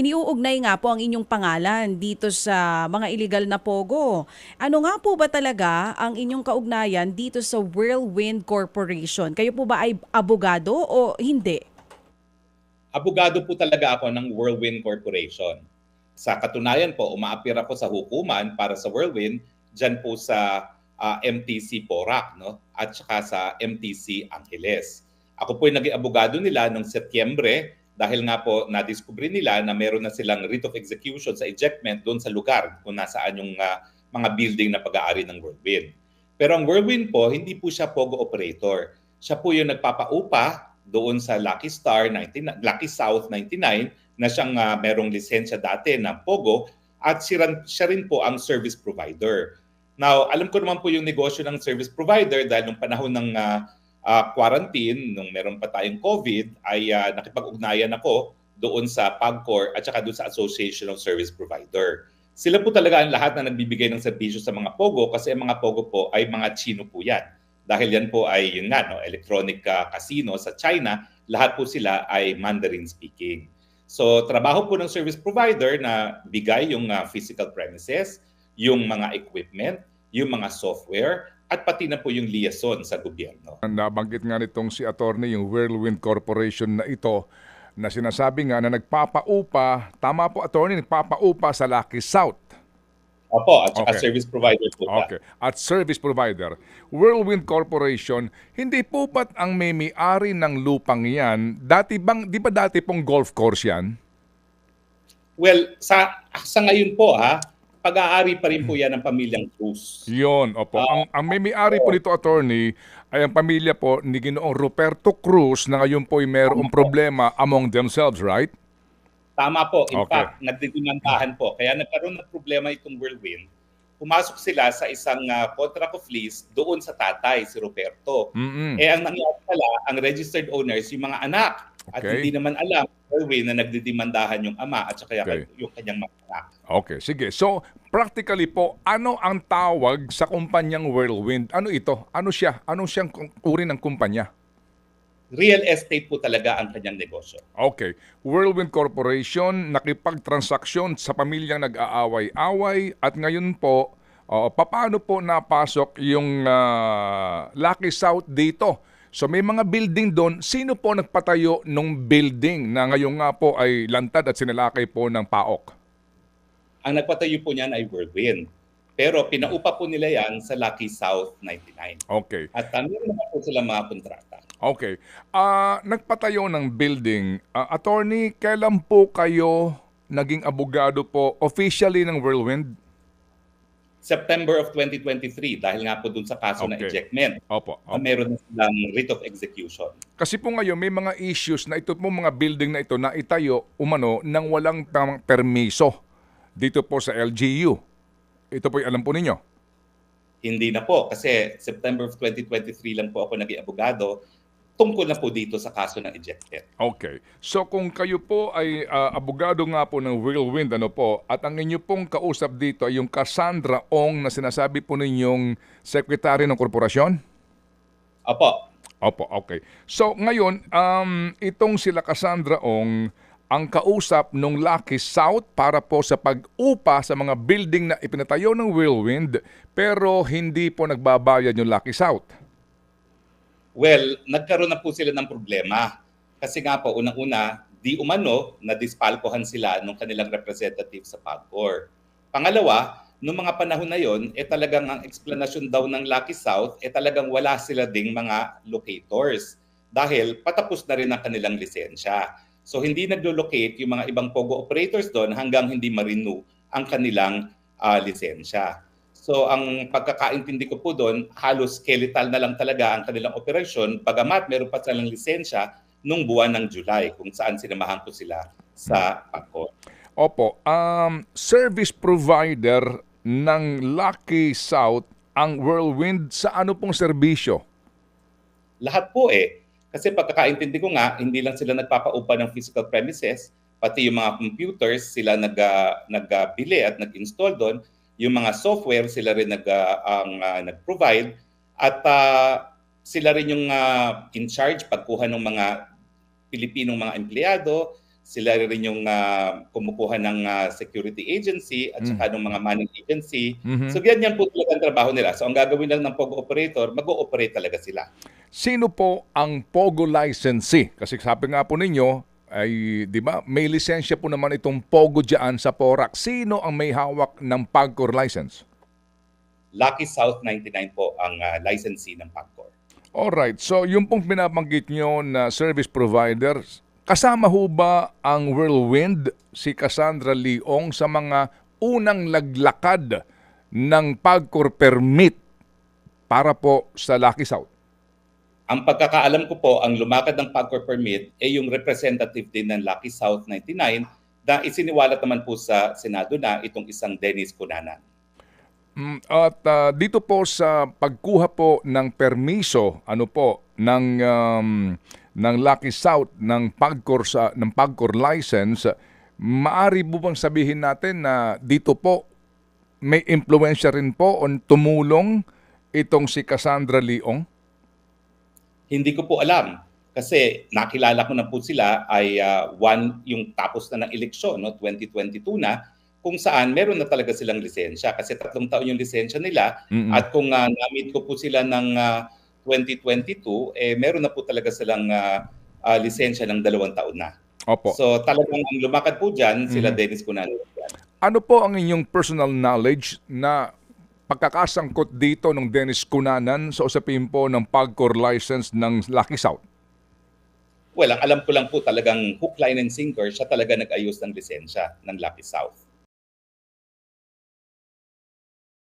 iniuugnay nga po ang inyong pangalan dito sa mga illegal na pogo. Ano nga po ba talaga ang inyong kaugnayan dito sa Whirlwind Corporation? Kayo po ba ay abogado o hindi? Abogado po talaga ako ng Whirlwind Corporation. Sa katunayan po, umaapir ako sa hukuman para sa Whirlwind dyan po sa uh, MTC Porac no? at saka sa MTC Angeles. Ako po ay naging abogado nila noong Setyembre dahil nga po na-discover nila na meron na silang writ of execution sa ejectment doon sa lugar kung nasaan yung uh, mga building na pag-aari ng Whirlwind. Pero ang Whirlwind po, hindi po siya POGO operator. Siya po yung nagpapaupa doon sa Lucky Star 99, Lucky South 99 na siyang uh, merong lisensya dati ng POGO at siya, siya rin po ang service provider. Now, alam ko naman po yung negosyo ng service provider dahil nung panahon ng uh, uh, quarantine, nung meron pa tayong COVID, ay uh, nakipag-ugnayan ako doon sa PAGCOR at saka doon sa Association of Service Provider. Sila po talaga ang lahat na nagbibigay ng serbisyo sa mga POGO kasi ang mga POGO po ay mga Chino po yan. Dahil yan po ay yun nga, no, electronic uh, casino sa China, lahat po sila ay Mandarin speaking. So trabaho po ng service provider na bigay yung uh, physical premises, yung mga equipment, yung mga software, at pati na po yung liaison sa gobyerno. Nabanggit nga nitong si attorney yung Whirlwind Corporation na ito na sinasabi nga na nagpapaupa, tama po attorney, nagpapaupa sa Lucky South Opo, at okay. service provider po Okay. At service provider. Whirlwind Corporation, hindi po ba't ang may may-ari ng lupang yan, dati bang, di ba dati pong golf course yan? Well, sa, sa ngayon po ha, pag-aari pa rin po yan ng pamilyang Cruz. Yon, opo. Uh, ang, ang may may-ari po nito, attorney, ay ang pamilya po ni Ginoong Roberto Cruz na ngayon po ay mayroong problema among themselves, right? Tama po. In okay. fact, nagdidimandahan po. Kaya nagkaroon ng problema itong whirlwind. Pumasok sila sa isang uh, contract of lease doon sa tatay, si Roberto. Mm-hmm. Eh ang nangyari pala, ang registered owners, yung mga anak. Okay. At hindi naman alam, whirlwind, na nagdidimandahan yung ama at saka okay. yung kanyang mga anak. Okay, sige. So, practically po, ano ang tawag sa kumpanyang Whirlwind? Ano ito? Ano siya? Ano siyang uri ng kumpanya? real estate po talaga ang kanyang negosyo. Okay. Whirlwind Corporation nakipagtransaksyon sa pamilyang nag-aaway-away at ngayon po, uh, paano po napasok yung uh, Lucky South dito? So may mga building doon. Sino po nagpatayo ng building na ngayon nga po ay lantad at sinalakay po ng PAOK? Ang nagpatayo po niyan ay Whirlwind. Pero pinaupa po nila yan sa Lucky South 99. Okay. At ano naman po sila mga kontrata. Okay. Uh, nagpatayo ng building. Uh, attorney, kailan po kayo naging abogado po officially ng Whirlwind? September of 2023 dahil nga po dun sa kaso okay. ng ejectment. Opo. opo. meron na silang writ of execution. Kasi po ngayon may mga issues na ito po mga building na ito na itayo umano nang walang permiso dito po sa LGU. Ito po alam po ninyo. Hindi na po kasi September of 2023 lang po ako naging abogado tungkol na po dito sa kaso ng ejected. Okay. So kung kayo po ay uh, abogado nga po ng Whirlwind, ano po, at ang inyo pong kausap dito ay yung Cassandra Ong na sinasabi po ninyong sekretary ng korporasyon? Opo. Opo, okay. So ngayon, um, itong sila Cassandra Ong, ang kausap ng Lucky South para po sa pag-upa sa mga building na ipinatayo ng Whirlwind pero hindi po nagbabayad yung Lucky South. Well, nagkaroon na po sila ng problema. Kasi nga po, unang-una, di umano na dispalkohan sila ng kanilang representative sa PAGCOR. Pangalawa, noong mga panahon na yon, eh talagang ang explanation daw ng Lucky South, eh talagang wala sila ding mga locators dahil patapos na rin ang kanilang lisensya. So hindi naglo-locate yung mga ibang POGO operators doon hanggang hindi ma-renew ang kanilang uh, lisensya. So ang pagkakaintindi ko po doon, halos skeletal na lang talaga ang kanilang operasyon, bagamat meron pa silang lisensya nung buwan ng July kung saan sinamahan ko sila sa PAGCOR. Opo, um, service provider ng Lucky South ang Whirlwind sa ano pong serbisyo? Lahat po eh. Kasi pagkakaintindi ko nga, hindi lang sila nagpapaupa ng physical premises, pati yung mga computers sila nag, uh, nagbili at nag-install doon yung mga software sila rin nag uh, ang uh, nag-provide at uh, sila rin yung uh, in charge pagkuha ng mga Pilipinong mga empleyado, Sila rin yung ah, kumukuha ng ah, security agency at Mm. saka ng mga money agency. Mhm. So ganyan po talaga ang trabaho nila. So ang gagawin lang ng POGO operator, mag-ooperate talaga sila. Sino po ang POGO licensee? Kasi sabi nga po ninyo, ay, di ba, may lisensya po naman itong POGO dyan sa PORAC. Sino ang may hawak ng PAGCOR license? Lucky South 99 po ang ah, licensee ng PAGCOR. Alright, so yung pong binabanggit nyo na service providers, kasama ho ba ang Whirlwind, si Cassandra Leong sa mga unang laglakad ng PAGCOR permit para po sa Lucky South? Ang pagkakaalam ko po, ang lumakad ng PAGCOR permit ay yung representative din ng Lucky South 99 na isiniwalat naman po sa Senado na itong isang Dennis Cunanan. Mm, At ah, dito po sa pagkuha po ng permiso, ano po, ng um, ng Lucky South ng Pagcor sa ng Pagcor license, maari po bang sabihin natin na dito po may impluensya rin po on tumulong itong si Cassandra Leong? Hindi ko po alam kasi nakilala ko na po sila ay ah, one yung tapos na ng eleksyon no 2022 na kung saan meron na talaga silang lisensya kasi tatlong taon yung lisensya nila Mm-mm. at kung uh, na-meet ko po sila ng ah, 2022 eh meron na po talaga silang ah, ah, lisensya ng dalawang taon na. Opo. So talagang ang lumakad po diyan sila Mhm. Dennis Cunanan. Ano po ang inyong personal knowledge na pagkakasangkot dito ng Dennis Cunanan sa usapin po ng Pagcor license ng Lucky South? Well, alam ko lang po talagang hook, line and sinker, siya talaga nag-ayos ng lisensya ng Lucky South.